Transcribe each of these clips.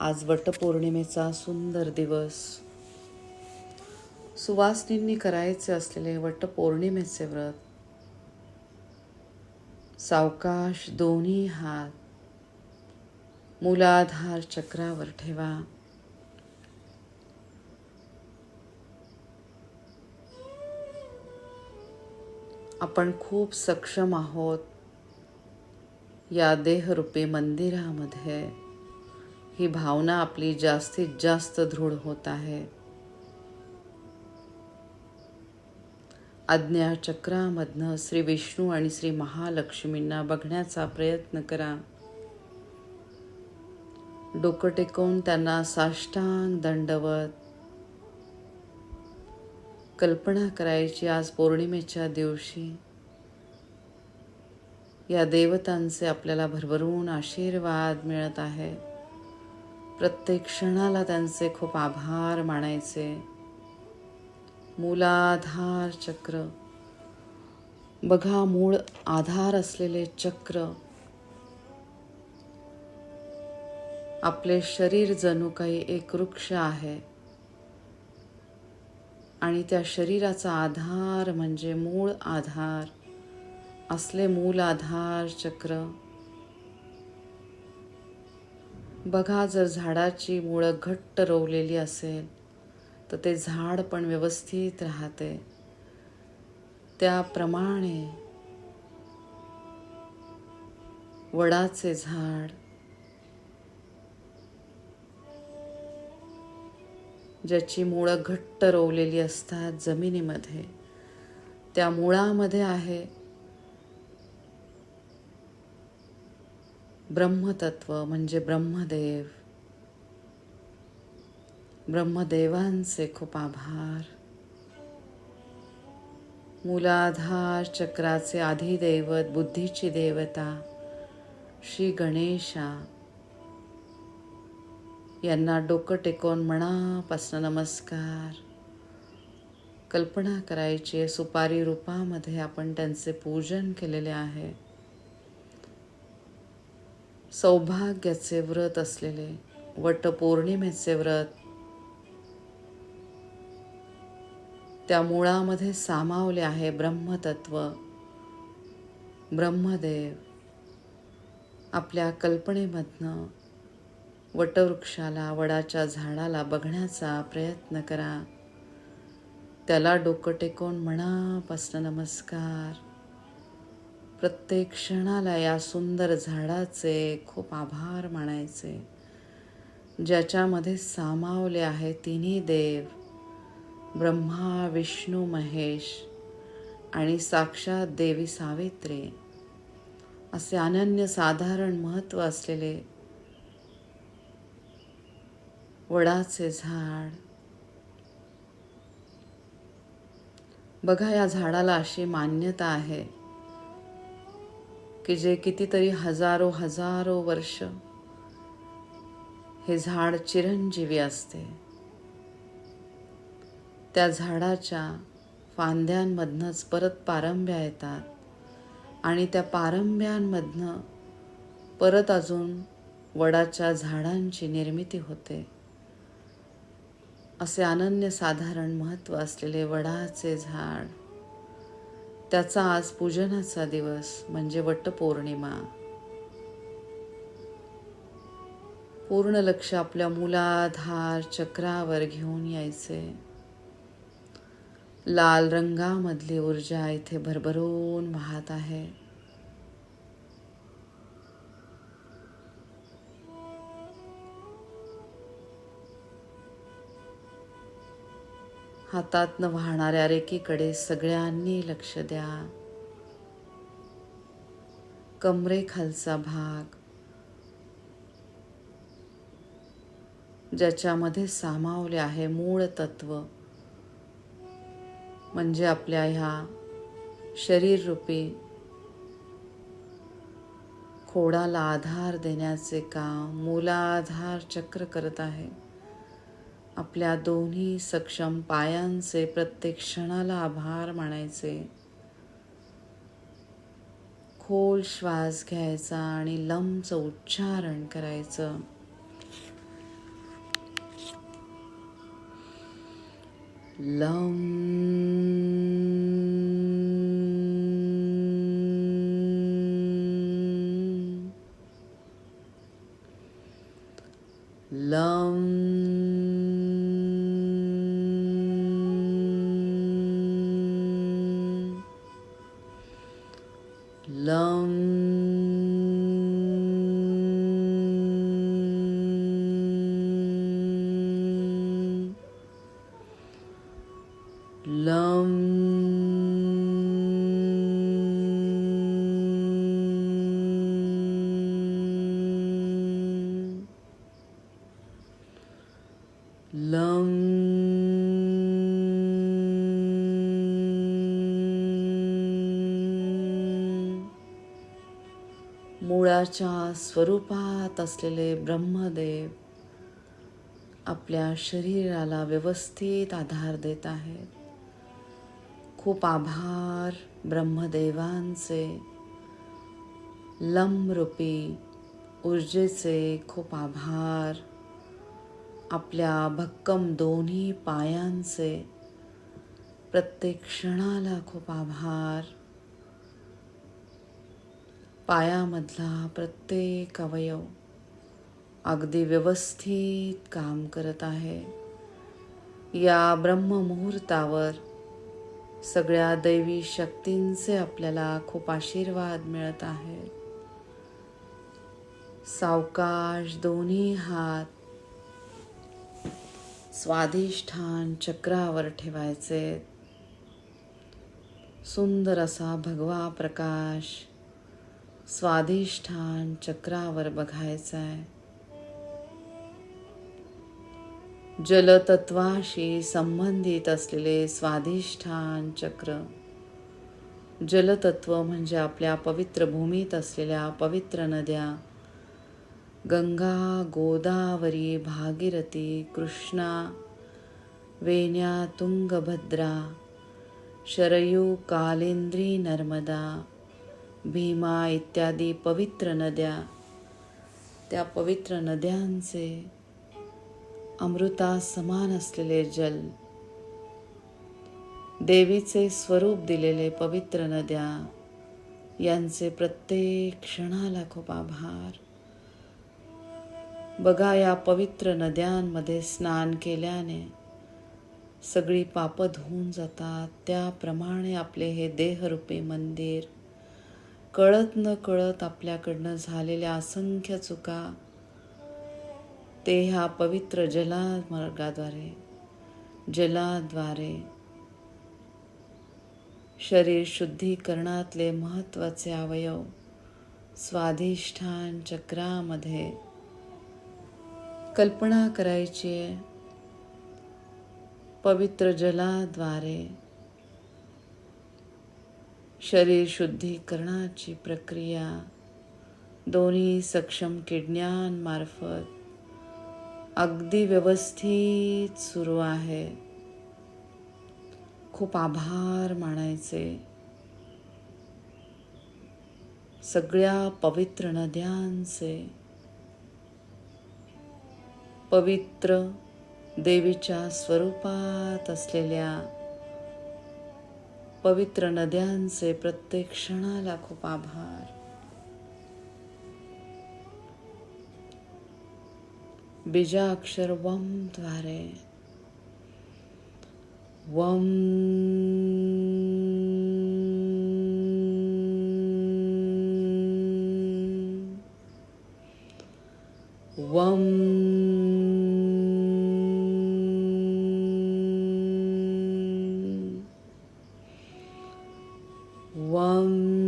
आज वटपौर्णिमेचा सुंदर दिवस. सुवासनींनी करायचे असलेले वटपौर्णिमेचे व्रत. सावकाश दोन्ही हात. मूलाधार चक्रावर ठेवा. आपण खूप सक्षम आहोत या देहरूपी मंदिरामध्ये. ही भावना आपली जास्तीत जास्त दृढ होत आहे. आज्ञा चक्रामधनं श्री विष्णू आणि श्री महालक्ष्मींना बघण्याचा प्रयत्न करा. डोकं टेकवून त्यांना साष्टांग दंडवत कल्पना करायची आज पौर्णिमेच्या दिवशी. या देवतांचे आपल्याला भरभरून आशीर्वाद मिळत आहे. प्रत्येक क्षणाला त्यांचे खूप आभार मानायचे. मूलाधार चक्र. बघा मूळ आधार असलेले चक्र. आपले शरीर जणू काही एक वृक्ष आहे. आणि त्या शरीराचा आधार म्हणजे मूळ आधार. असले मूल आधार चक्र. बघा जर झाडाची मुळं घट्ट रोवलेली असेल तर ते झाड पण व्यवस्थित राहते. त्याप्रमाणे वडाचे झाड ज्याची मुळं घट्ट रोवलेली असतात जमिनीमध्ये त्या मुळामध्ये आहे. ब्रह्मतत्व म्हणजे ब्रह्मदेव. ब्रह्मदेवांचे खूप आभार. मूलाधार चक्राचे आधिदैवत बुद्धीची देवता श्री गणेशा. यांना डोकं टेकवून मनापासून नमस्कार. कल्पना करायची सुपारी रूपामध्ये आपण त्यांचे पूजन केलेले आहे. सौभाग्याचे व्रत असलेले वटपौर्णिमेचे व्रत. त्या मुळामध्ये सामावले आहे ब्रह्मतत्व. ब्रह्मदेव आपल्या कल्पनेमधनं वटवृक्षाला वडाच्या झाडाला बघण्याचा प्रयत्न करा. त्याला डोकं टेकून मनापासनं नमस्कार. प्रत्येक क्षणाला या सुंदर झाडाचे खूप आभार मानायचे. ज्याच्यामध्ये सामावले आहे तिन्ही देव ब्रह्मा विष्णू महेश आणि साक्षात देवी सावित्री. असे अनन्य साधारण महत्त्व असलेले वडाचे झाड. बघा या झाडाला अशी मान्यता आहे. की जे कितीतरी हजारो हजारो वर्ष हे झाड चिरंजीवी असते. त्या झाडाच्या फांद्यांमधनंच परत पारंब्या येतात आणि त्या पारंब्यांमधनं परत अजून वडाच्या झाडांची निर्मिती होते. असे अनन्य साधारण महत्त्व असलेले वडाचे झाड त्याचा आज पूजनाचा दिवस म्हणजे वटपौर्णिमा. पूर्ण लक्ष आपल्या मुलाधार चक्रावर घेऊन यायचे. लाल रंगामधली ऊर्जा इथे भरभरून वाहत आहे. हातातनं वाहणाऱ्या रेखेकडे सगळ्यांनी लक्ष द्या. कमरेखालचा भाग. ज्याच्यामध्ये सामावले आहे मूळ तत्व. म्हणजे आपल्या ह्या शरीररूपी खोडाला आधार देण्याचे काम मूलाधार चक्र करत आहे. आपल्या दोन्ही सक्षम पायांचे प्रत्येक क्षणाला आभार मानायचे. खोल श्वास घ्यायचा आणि लंबचं उच्चारण करायचं. लम लम मुळाच्या स्वरूपात असलेले ब्रह्मदेव आपल्या शरीराला व्यवस्थित आधार देत आहेत. खूप आभार ब्रह्मदेवांचे. लमरूपी ऊर्जेचे खूप आभार. आपल्या भक्कम दोन्ही पायांचे प्रत्येक क्षणाला खूप आभार. पायामधला प्रत्येक अवयव अगदी व्यवस्थित काम करत आहे. या ब्रह्ममुहूर्तावर सगळ्या दैवी शक्तींचे आपल्याला खूप आशीर्वाद मिळत आहे. सावकाश दोन्ही हात स्वाधिष्ठान चक्रावर ठेवायचे. सुंदर असा भगवा प्रकाश स्वाधिष्ठान चक्रावर बघायचा आहे जलतत्वाशी संबंधित असलेले स्वाधिष्ठान चक्र. जलतत्व म्हणजे आपल्या पवित्र भूमीत असलेल्या पवित्र नद्या. गंगा गोदावरी भागीरथी कृष्णा वेण्या तुंगभद्रा शरयू कालेंद्री नर्मदा भीमा इत्यादी पवित्र नद्या त्या पवित्र नद्यांचे अमृता समान असलेले जल देवीचे स्वरूप दिलेले पवित्र नद्या यांचे प्रत्येक क्षणाला खूप आभार. बघा या पवित्र नद्यांमध्ये स्नान केल्याने सगळी पापं धुवून जातात. त्याप्रमाणे आपले हे देहरूपी मंदिर कळत न कळत आपल्याकडनं झालेल्या असंख्य चुका ते ह्या पवित्र जलामार्गाद्वारे जलाद्वारे शरीर शुद्धीकरणातले महत्त्वाचे अवयव स्वाधिष्ठान चक्रामध्ये कल्पना करायची आहे. पवित्र जलाद्वारे शरीर शुद्धीकरणाची प्रक्रिया. दोन्ही सक्षम किडण्यांमार्फत अगदी व्यवस्थित सुरू आहे. खूप आभार मानायचे. सगळ्या पवित्र नद्यांचे. पवित्र देवीच्या स्वरूपात असलेल्या पवित्र नद्यांचे प्रत्येक क्षणाला खूप आभार. बीजाक्षर वम द्वारे. वम वम One.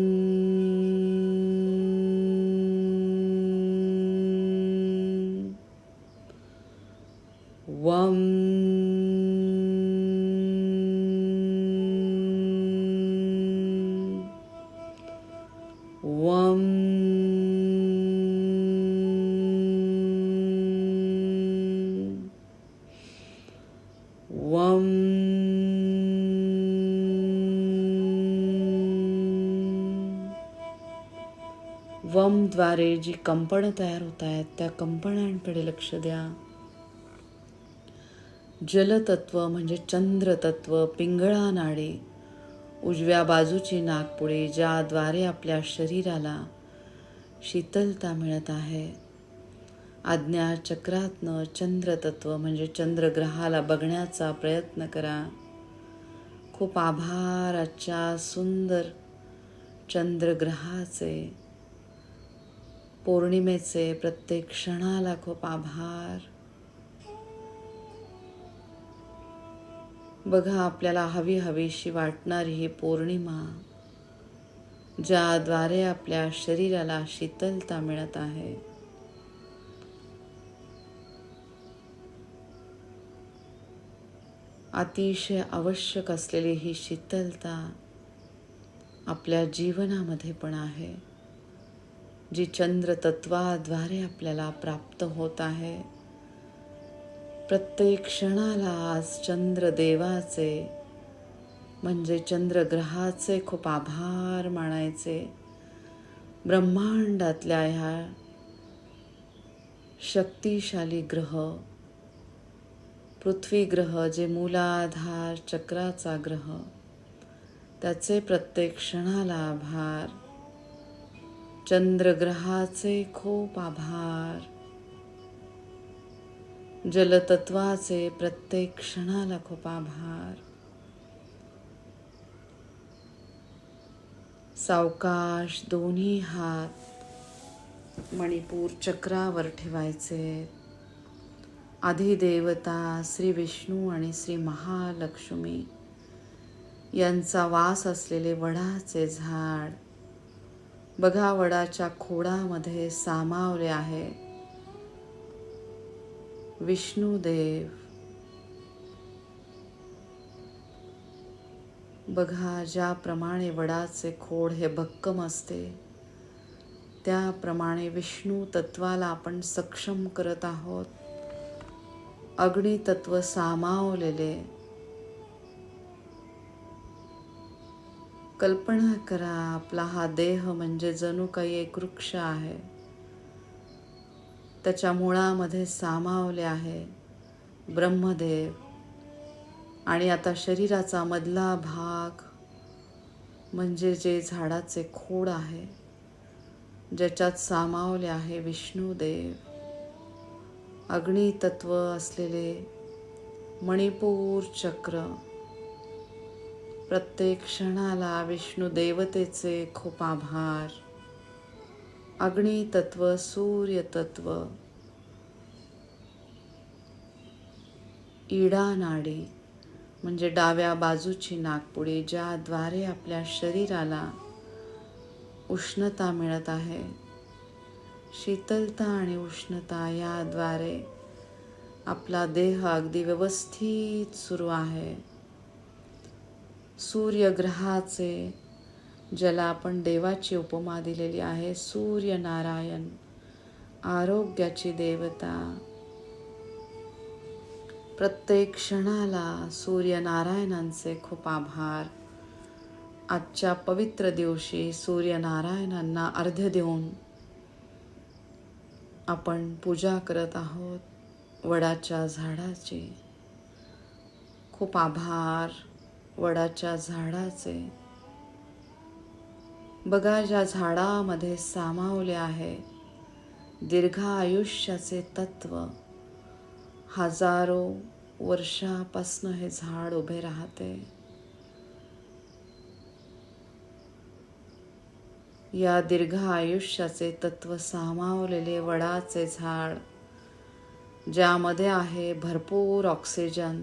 द्वारे जी कंपनं तयार होत आहेत त्या कंपनांकडे लक्ष द्या. जलतत्व म्हणजे चंद्रतत्व पिंगळा नाडी. उजव्या बाजूची नागपुडी ज्याद्वारे आपल्या शरीराला शीतलता मिळत आहे. आज्ञा चक्रातनं चंद्रतत्व म्हणजे चंद्रग्रहाला बघण्याचा प्रयत्न करा. खूप आभार आजच्या सुंदर चंद्रग्रहाचे पौर्णिमेचे प्रत्येक क्षणाला खूप आभार. बघा आपल्याला हवी हवीशी वाटणारी ही पौर्णिमा ज्याद्वारे आपल्या शरीराला शीतलता मिळत आहे. अतिशय आवश्यक असलेली ही शीतलता आपल्या जीवनामध्ये पण आहे. जी चंद्रतत्वाद्वारे आपल्याला प्राप्त होत आहे. प्रत्येक क्षणाला आज चंद्रदेवाचे म्हणजे चंद्रग्रहाचे खूप आभार मानायचे. ब्रह्मांडातल्या ह्या शक्तिशाली ग्रह पृथ्वी ग्रह जे मूलाधार चक्राचा ग्रह त्याचे प्रत्येक क्षणाला आभार चंद्रग्रहाचे खूप आभार. जलतत्वाचे प्रत्येक क्षणाला खूप आभार. सावकाश दोन्ही हात मणिपूर चक्रावर ठेवायचे. अधिदेवता श्री विष्णू आणि श्री महालक्ष्मी यांचा वास असलेले वडाचे झाड बघा वडाच्या खोडामध्ये सामावले आहे. विष्णुदेव बघा ज्याप्रमाणे वडाचे खोड हे भक्कम असते त्याप्रमाणे विष्णू तत्वाला आपण सक्षम करत आहोत. अग्नितत्व सामावलेले कल्पना करा आपला हा देह म्हणजे जणू काही एक वृक्ष आहे. त्याच्या मुळामध्ये सामावले आहे ब्रह्मदेव. आणि आता शरीराचा मधला भाग म्हणजे जे झाडाचे खोड आहे ज्याच्यात सामावले आहे विष्णुदेव. अग्नितत्व असलेले मणिपूर चक्र प्रत्येक क्षणाला विष्णू देवतेचे खूप आभार. अग्नितत्व सूर्यतत्व इडा नाडी म्हणजे डाव्या बाजूची नागपुडी ज्याद्वारे आपल्या शरीराला उष्णता मिळत आहे. शीतलता आणि उष्णता याद्वारे आपला देह अगदी व्यवस्थित सुरू आहे. सूर्यग्रहाचे ज्याला आपण देवाची उपमा दिलेली आहे सूर्यनारायण आरोग्याची देवता. प्रत्येक क्षणाला सूर्यनारायणांचे खूप आभार. आजच्या पवित्र दिवशी सूर्यनारायणांना अर्ध्य देऊन आपण पूजा करत आहोत. वडाच्या झाडाची खूप आभार. वडाच्या झाडाचे. बघा ज्या झाडामध्ये सामावले आहे दीर्घ आयुष्याचे तत्व. हजारो वर्षापासनं हे झाड उभे राहते. या दीर्घ आयुष्याचे तत्व सामावलेले वडाचे झाड ज्यामध्ये आहे भरपूर ऑक्सिजन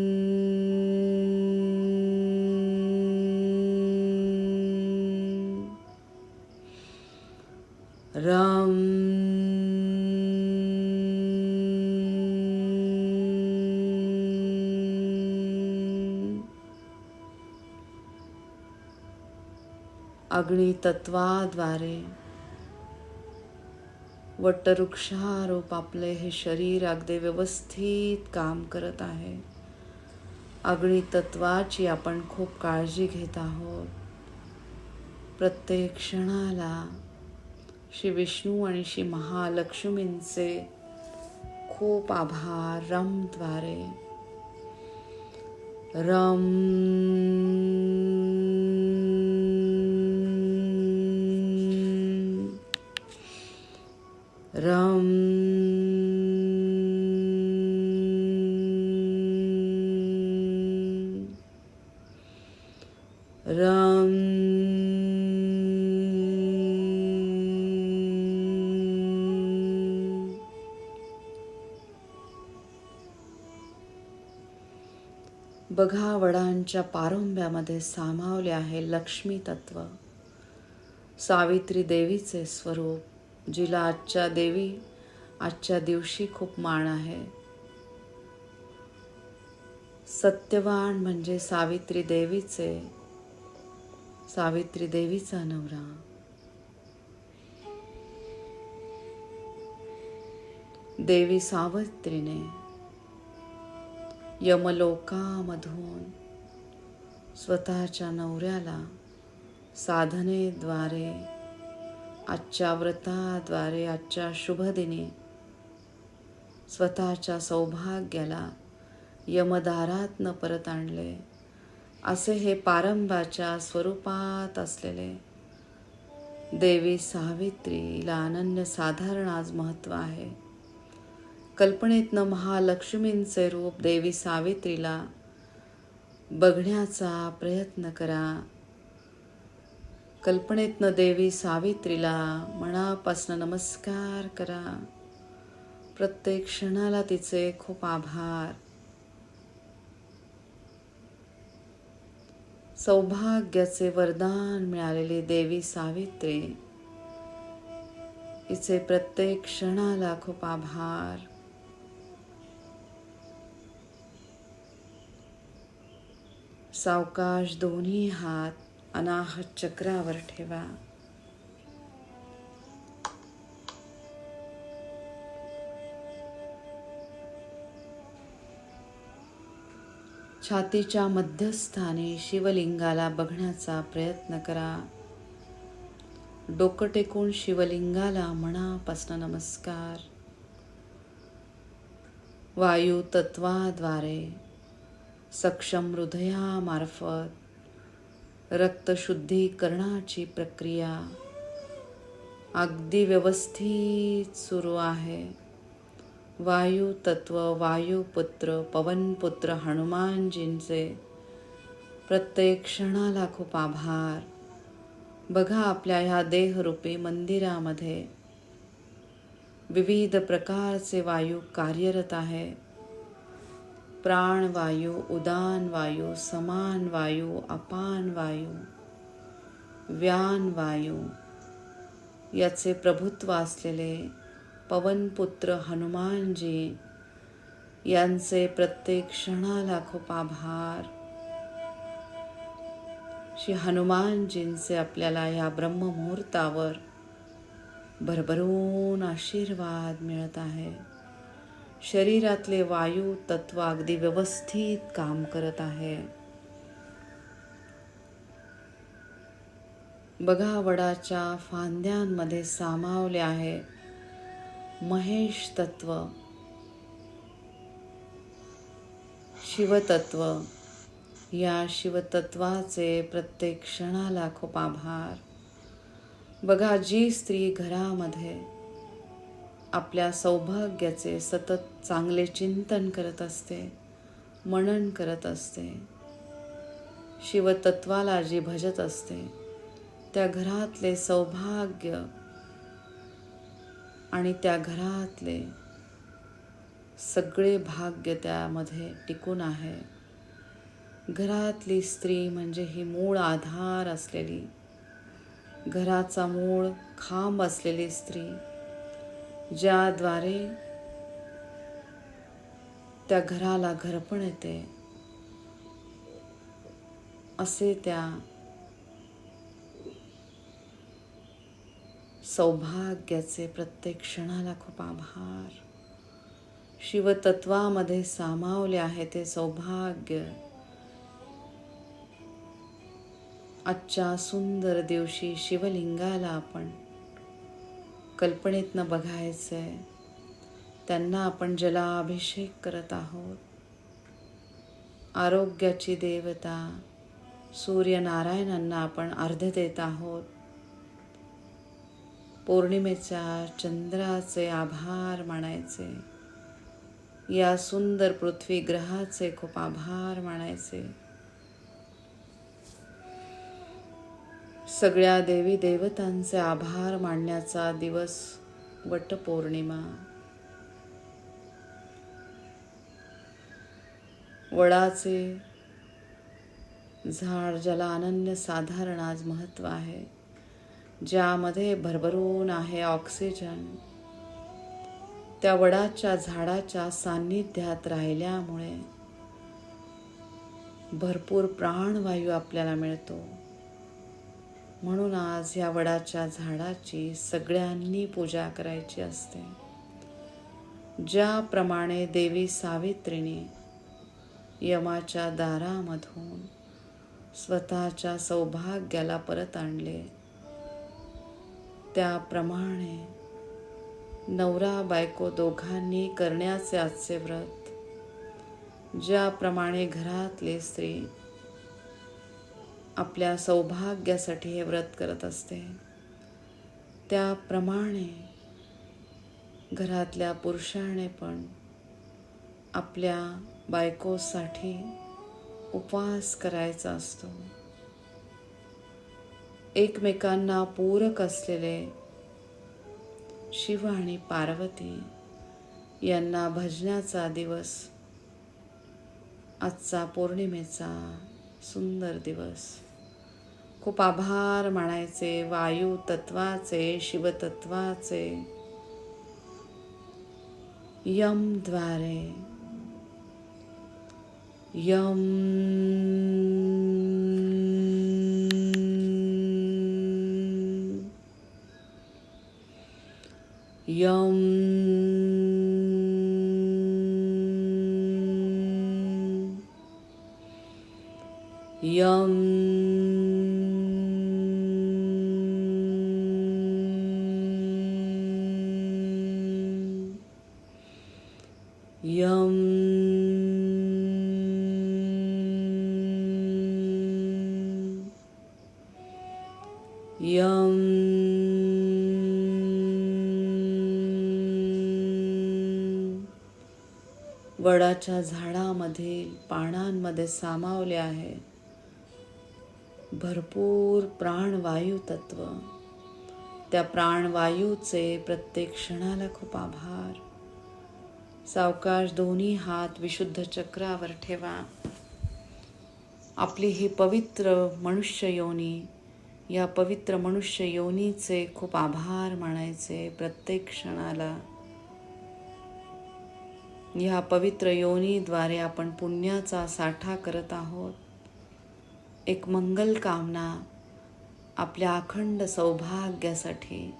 अग्नितत्वाद्वारे. वटवृक्षारोप आपले हे शरीर अगदी व्यवस्थित काम करत आहे. अग्नितत्वाची आपण खूप काळजी घेत आहोत. प्रत्येक क्षणाला श्री विष्णू आणि श्री महालक्ष्मींचे खूप आभार. रमद्वारे. रम रम. रम. बघा वडांच्या पारंब्यामध्ये सामावले आहे लक्ष्मी तत्व. सावित्री देवीचे स्वरूप. जिला आजच्या देवी आजच्या दिवशी खूप मान आहे. सत्यवान म्हणजे सावित्री देवीचे सावित्री देवीचा नवरा. देवी सावित्रीने यमलोकामधून स्वतःच्या नवऱ्याला साधनेद्वारे आजच्या व्रताद्वारे आजच्या शुभदिनी स्वतःच्या सौभाग्याला यमदारातनं परत आणले. असे हे पारंबाच्या स्वरूपात असलेले देवी सावित्रीला अनन्य साधारण आज महत्त्व आहे. कल्पनेतनं महालक्ष्मींचे रूप देवी सावित्रीला बघण्याचा प्रयत्न करा. कल्पनेतनं देवी सावित्रीला मनापासनं नमस्कार करा. प्रत्येक क्षणाला तिचे खूप आभार. सौभाग्याचे वरदान मिळालेली देवी सावित्री तिचे प्रत्येक क्षणाला खूप आभार. सावकाश दोन्ही हात अनाहत चक्रावर ठेवा. छातीच्या मध्यस्थानी शिवलिंगाला बघण्याचा प्रयत्न करा. डोकं टेकून शिवलिंगाला मनापासून नमस्कार. वायू तत्वाद्वारे सक्षम हृदयामार्फत रक्तशुद्धीकरणाची प्रक्रिया अगदी व्यवस्थित सुरू आहे. वायू तत्व वायुपुत्र पवनपुत्र हनुमानजींचे प्रत्येक क्षणाला खूप आभार. बघा आपल्या ह्या देहरूपी मंदिरामध्ये विविध प्रकारचे वायू कार्यरत आहे. प्राणवायू उदान वायू समान वायू अपान वायू व्यान वायू याचे प्रभुत्व असलेले पवनपुत्र हनुमानजी यांचे प्रत्येक क्षणाला खूप आभार. श्री हनुमानजींचे आपल्याला या ब्रह्ममुहूर्तावर भरभरून आशीर्वाद मिळत आहे. शरीरातले वायू तत्व अगदी व्यवस्थित काम करत आहे. बघा वडाच्या फांद्यांमध्ये सामावले आहे महेश तत्व शिवतत्व. या शिवतत्वाचे प्रत्येक क्षणाला खूप आभार. बघा जी स्त्री घरामध्ये आपल्या सौभाग्याचे सतत चांगले चिंतन करत असते मनन करत असते. शिवतत्वाला जी भजत असते त्या घरातले सौभाग्य आणि त्या घरातले सगळे भाग्य त्यामध्ये टिकून आहे. घरातली स्त्री म्हणजे ही मूळ आधार असलेली घराचा मूळ खांब असलेली स्त्री ज्याद्वारे त्या घराला घरपण येते असे त्या सौभाग्याचे प्रत्येक क्षणाला खूप आभार. शिवतत्वामध्ये सामावले आहे ते सौभाग्य. आजच्या सुंदर दिवशी शिवलिंगाला आपण कल्पनेतनं बघायचं आहे त्यांना आपण जलाभिषेक करत आहोत. आरोग्याची देवता सूर्यनारायणांना आपण अर्ध देत आहोत. पौर्णिमेच्या चंद्राचे आभार मानायचे. या सुंदर पृथ्वी ग्रहाचे खूप आभार मानायचे. सगळ्या देवी देवतांचे आभार मानण्याचा दिवस वटपौर्णिमा. वडाचे झाड ज्याला अनन्य साधारण आज महत्त्व आहे. ज्यामध्ये भरभरून आहे ऑक्सिजन. त्या वडाच्या झाडाच्या सान्निध्यात राहिल्यामुळे भरपूर प्राणवायू आपल्याला मिळतो. म्हणून आज या वडाच्या झाडाची सगळ्यांनी पूजा करायची असते. ज्याप्रमाणे देवी सावित्रीने यमाच्या दारामधून स्वतःच्या सौभाग्याला परत आणले त्याप्रमाणे नवरा बायको दोघांनी करण्याचे आजचे व्रत ज्याप्रमाणे घरातले स्त्री आपल्या सौभाग्यासाठी हे व्रत करत असते. त्याप्रमाणे घरातल्या पुरुषाने पण आपल्या बायकोसाठी उपवास करायचा असतो. एकमेकांना पूरक असलेले शिव आणि पार्वती यांना भजनाचा दिवस आजचा पौर्णिमेचा सुंदर दिवस. खूप आभार मानायचे वायू तत्वाचे शिवतत्वाचे. यमद्वारे यम. यम. यम यम यम वडाच्या झाडामध्ये पानांमध्ये सामावले आहे. भरपूर प्राणवायू तत्व. त्या प्राणवायूचे प्रत्येक क्षणाला खूप आभार. सावकाश दोन्ही हात विशुद्ध चक्रावर ठेवा. आपली ही पवित्र मनुष्य योनी या पवित्र मनुष्य योनीचे खूप आभार मानायचे प्रत्येक क्षणाला. ह्या पवित्र योनीद्वारे आपण पुण्याचा साठा करत आहोत. एक मंगल कामना आपल्या अखंड सौभाग्यासाठी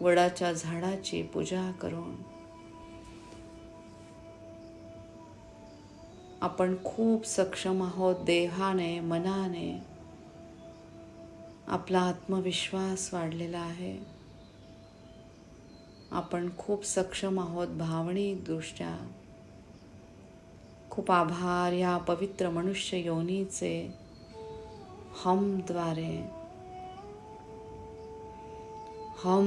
वडाच्या झाडाची पूजा करून आपण खूप सक्षम आहोत देहाने मनाने. आपला आत्मविश्वास वाढलेला आहे. आपण खूप सक्षम आहोत भावनिकदृष्ट्या. खूप आभार या पवित्र मनुष्य योनीचे. हम द्वारे हम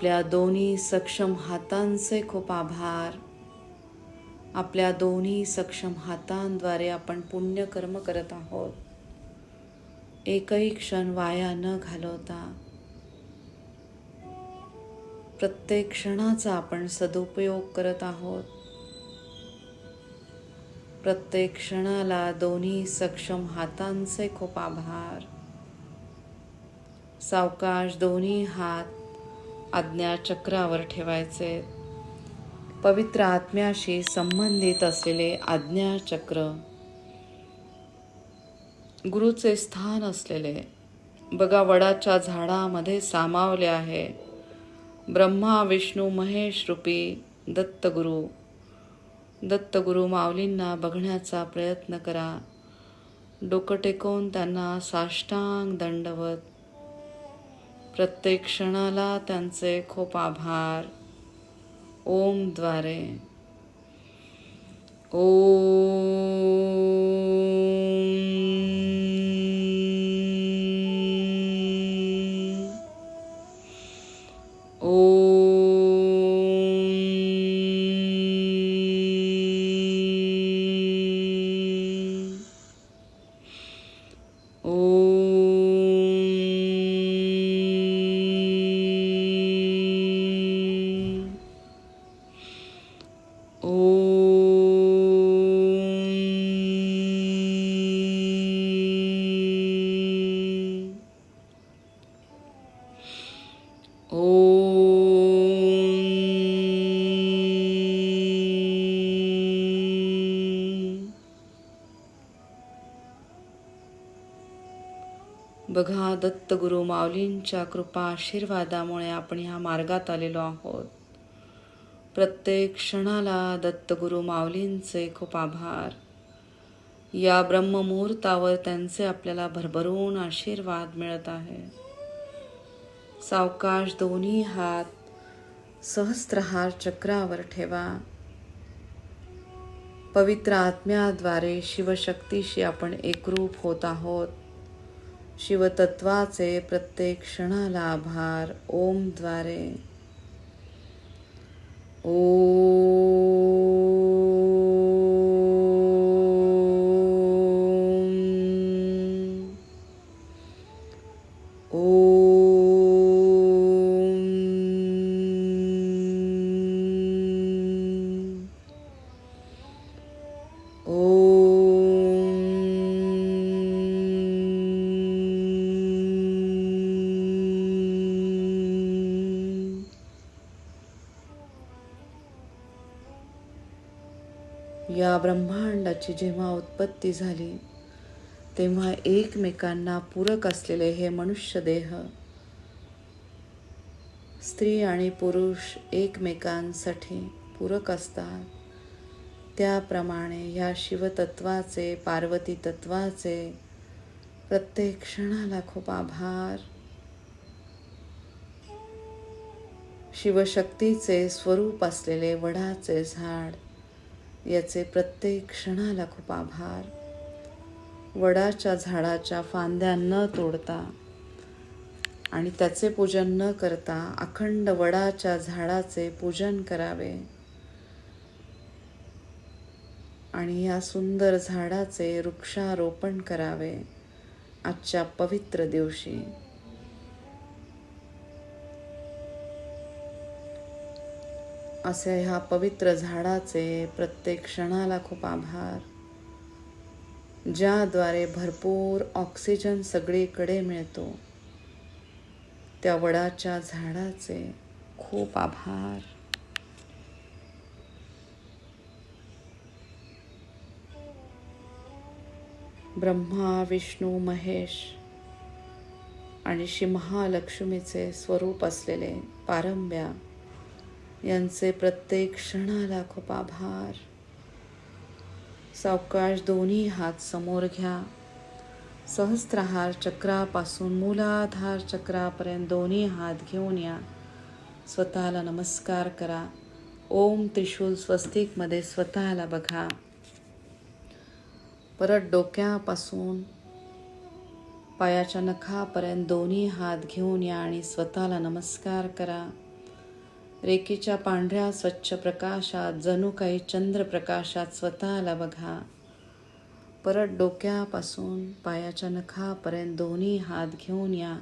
आपल्या दोन्ही सक्षम हातांचे खूप आभार. आपल्या दोन्ही सक्षम हातांद्वारे आपण पुण्यकर्म करत आहोत. एकही क्षण वाया न घालवता प्रत्येक क्षणाचा आपण सदुपयोग करत आहोत. प्रत्येक क्षणाला दोन्ही सक्षम हातांचे खूप आभार. सावकाश दोन्ही हात आज्ञा चक्रावर ठेवायचे. पवित्र आत्म्याशी संबंधित असलेले आज्ञाचक्र गुरुचे स्थान असलेले. बघा वडाच्या झाडामध्ये सामावले आहे. ब्रह्मा विष्णू महेश रूपी दत्तगुरु. दत्तगुरु माऊलींना बघण्याचा प्रयत्न करा. डोकं टेकवून त्यांना साष्टांग दंडवत प्रत्येक क्षणाला त्यांचे खूप आभार. ओमद्वारे ओ दत्तगुरु माऊलींच्या कृपा आशीर्वादामुळे आपण ह्या मार्गात आलेलो आहोत. प्रत्येक क्षणाला दत्तगुरु माऊलींचे खूप आभार. या ब्रह्ममुहूर्तावर त्यांचे आपल्याला भरभरून आशीर्वाद मिळत आहे. सावकाश दोन्ही हात सहस्त्रहार चक्रावर ठेवा. पवित्र आत्म्याद्वारे शिवशक्तीशी आपण एकरूप होत आहोत. शिवतत्वाचे प्रत्येक क्षणाला आभार ओमद्वारे ओ ब्रह्मांडाची जेव्हा उत्पत्ती झाली तेव्हा एकमेकांना पूरक असलेले हे मनुष्य देह स्त्री आणि पुरुष एकमेकांसाठी पूरक असतात. त्याप्रमाणे या शिवतत्वाचे पार्वती तत्वाचे प्रत्येक क्षणाला खूप आभार. शिवशक्तीचे स्वरूप असलेले वडाचे झाड याचे प्रत्येक क्षणाला खूप आभार. वडाच्या झाडाच्या फांद्या न तोडता आणि त्याचे पूजन न करता अखंड वडाच्या झाडाचे पूजन करावे. आणि या सुंदर झाडाचे वृक्षारोपण करावे आजच्या पवित्र दिवशी. असे ह्या पवित्र झाडाचे प्रत्येक क्षणाला खूप आभार. ज्याद्वारे भरपूर ऑक्सिजन सगळीकडे मिळतो त्या वडाच्या झाडाचे खूप आभार. ब्रह्मा विष्णू महेश आणि श्री महालक्ष्मीचे स्वरूप असलेले पारंब्या यांचे प्रत्येक क्षणाला खूप आभार सावकाश दोन्ही हात समोर घ्या. सहस्त्रहार चक्रापासून मूलाधार चक्रापर्यंत दोन्ही हात घेऊन या. स्वतःला नमस्कार करा. ओम त्रिशूल स्वस्तिकमध्ये स्वतःला बघा. परत डोक्यापासून पायाच्या नखापर्यंत दोन्ही हात घेऊन या आणि स्वतःला नमस्कार करा. रेकीच्या पांढऱ्या स्वच्छ प्रकाशात जणू काही चंद्रप्रकाशात स्वतःला बघा. परत डोक्यापासून पायाच्या नखापर्यंत दोन्ही हात घेऊन या.